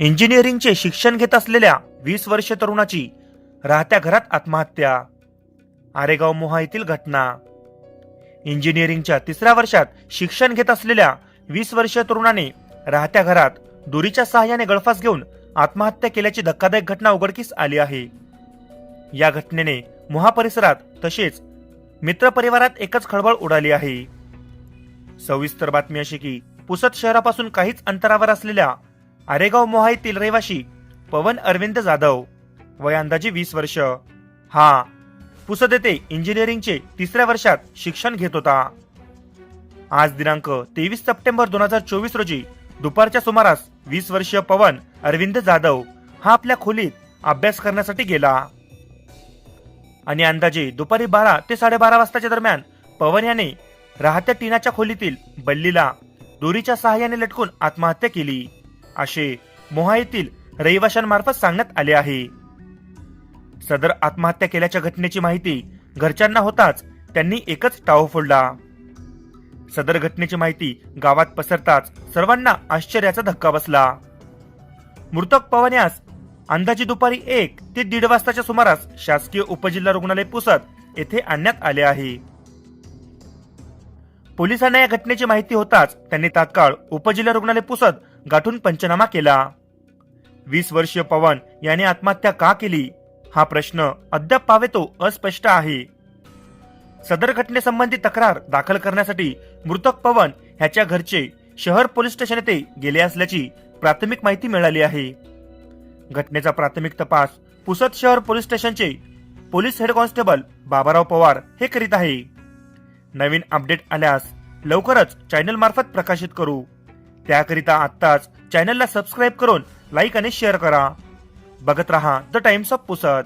इंजिनिअरिंगचे शिक्षण घेत असलेल्या वीस वर्ष तरुणाची राहत्या घरात आत्महत्या. आरेगाव मोहा येथील घटना. इंजिनिअरिंगच्या तिसऱ्या वर्षात शिक्षण घेत असलेल्या वीस वर्षीय तरुणाने राहत्या घरात दोरीच्या सहाय्याने गळफास घेऊन आत्महत्या केल्याची धक्कादायक घटना उघडकीस आली आहे. या घटनेने मोहा परिसरात तसेच मित्रपरिवारात एकच खळबळ उडाली आहे. सविस्तर बातमी अशी की पुसद शहरापासून काहीच अंतरावर असलेल्या आरेगाव मोहा येथील रहिवाशी पवन अरविंद जाधव. वय अंदाजे वीस वर्ष. हा पुसद येथे इंजिनिअरिंगचे तिसऱ्या वर्षात शिक्षण घेत होता. आज दिनांक तेवीस सप्टेंबर दोन हजार चोवीस रोजी दुपारच्या सुमारास वीस वर्षीय पवन अरविंद जाधव हा आपल्या खोलीत अभ्यास करण्यासाठी गेला. आणि अंदाजे दुपारी बारा ते साडेबारा वाजताच्या दरम्यान पवन याने राहत्या टीनाच्या खोलीतील बल्लीला दोरीच्या सहाय्याने लटकून आत्महत्या केली. असे मोहा येथील रहिवाशांमार्फत सांगण्यात आले आहे. सदर आत्महत्या केल्याच्या घटनेची माहिती घरच्यांना होताच त्यांनी एकच टाव फोडला. सदर घटनेची माहिती गावात पसरताच सर्वांना आश्चर्याचा धक्का बसला. मृतक पवन यास अंदाजे दुपारी एक ते दीड वाजताच्या सुमारास शासकीय उपजिल्हा रुग्णालय पुसद येथे आणण्यात आले आहे. पोलिसांना या घटनेची माहिती होताच त्यांनी तात्काळ उपजिल्हा रुग्णालय पुसत गाठून पंचनामा केला. वीस वर्षीय पवन याने आत्महत्या का केली? हा प्रश्न अद्याप पावेतो अस्पष्ट आहे. सदर घटनेसंबंधी तक्रार दाखल करण्यासाठी मृतक पवन ह्याच्या घरचे शहर पोलीस स्टेशन येथे गेले असल्याची प्राथमिक माहिती मिळाली आहे. घटनेचा प्राथमिक तपास पुसद शहर पोलीस स्टेशनचे police head constable Babarao Pawar हे करीत आहे. नवीन अपडेट आल्यास लवकरच चॅनल मार्फत प्रकाशित करू. त्याकरिता आत्ताच चॅनलला सबस्क्राईब करून लाईक आणि शेअर करा. बघत रहा द टाइम्स ऑफ पुसद